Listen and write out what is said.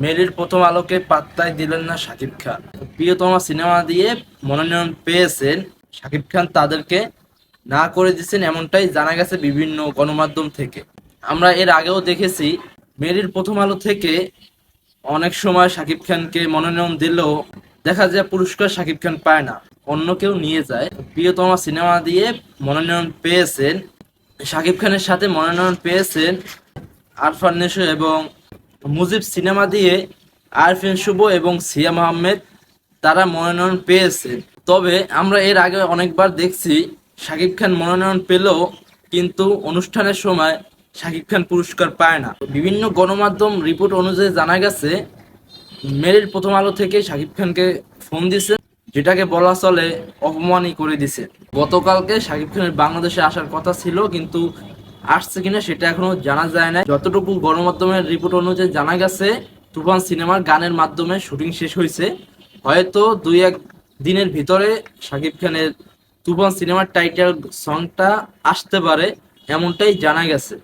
মেরির প্রথম আলোকে পাত্তায় দিলেন না শাকিব খান। প্রিয়তমা সিনেমা দিয়ে মনোনয়ন পেয়েছেন শাকিব খান, তাদেরকে না করে দিচ্ছেন এমনটাই জানা গেছে বিভিন্ন গণমাধ্যম থেকে। আমরা এর আগেও দেখেছি, মেরির প্রথম আলো থেকে অনেক সময় শাকিব খানকে মনোনয়ন দিলেও দেখা যায় পুরস্কার শাকিব খান পায় না, অন্য কেউ নিয়ে যায়। প্রিয়তমা সিনেমা দিয়ে মনোনয়ন পেয়েছেন, শাকিব খানের সাথে মনোনয়ন পেয়েছেন আরফান নিশো এবং মুজিব সিনেমা দিয়ে আরফিন শুভ এবং সিয়াম আহমেদ তারা মনোনয়ন পেয়েছে। তবে আমরা এর আগে অনেকবার দেখছি, শাকিব খান মনোনয়ন পেলেও কিন্তু অনুষ্ঠানের সময় শাকিব খান পুরস্কার পায় না। বিভিন্ন গণমাধ্যম রিপোর্ট অনুযায়ী জানা গেছে, মেরির প্রথম আলো থেকে শাকিব খানকে ফোন দিছে যেটাকে বলা চলে অপমানই করে দিছে গতকালকে শাকিব খানের বাংলাদেশে আসার কথা ছিল, কিন্তু আসছে কিনা সেটা এখনও জানা যায় না যতটুকু গণমাধ্যমের রিপোর্ট অনুযায়ী জানা গেছে, তুফান সিনেমার গানের মাধ্যমে শুটিং শেষ হয়েছে। হয়তো দুই এক দিনের ভিতরে শাকিব খানের তুফান সিনেমার টাইটেল সংটা আসতে পারে, এমনটাই জানা গেছে।